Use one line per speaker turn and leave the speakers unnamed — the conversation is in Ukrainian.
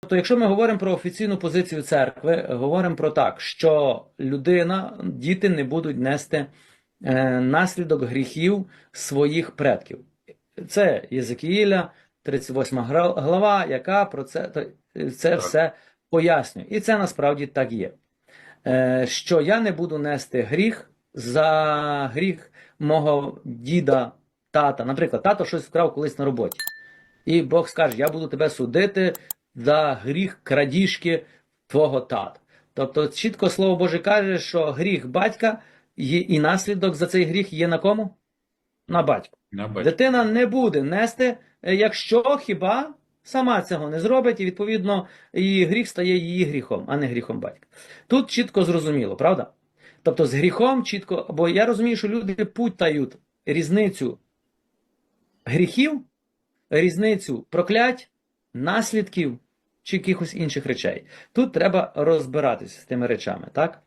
Тобто, якщо ми говоримо про офіційну позицію церкви, говоримо про так, що людина, діти не будуть нести е, наслідок гріхів своїх предків. Це Єзекіїля, 38 глава, яка про це, це
Так.
все пояснює. І це насправді так є. Е, що я не буду нести гріх за гріх мого діда, тата. Наприклад, тато щось вкрав колись на роботі. І Бог скаже: Я буду тебе судити за гріх крадіжки твого тата. Тобто, чітко слово Боже каже, що гріх батька є, і наслідок за цей гріх є на кому? На батьку.
На батька.
Дитина не буде нести, е, якщо хіба сама цього не зробить, і відповідно її гріх стає її гріхом, а не гріхом батька. Тут чітко зрозуміло, правда? Тобто з гріхом чітко, бо я розумію, що люди путають різницю гріхів, різницю проклять, наслідків чи якихось інших речей. Тут треба розбиратися з тими речами, так?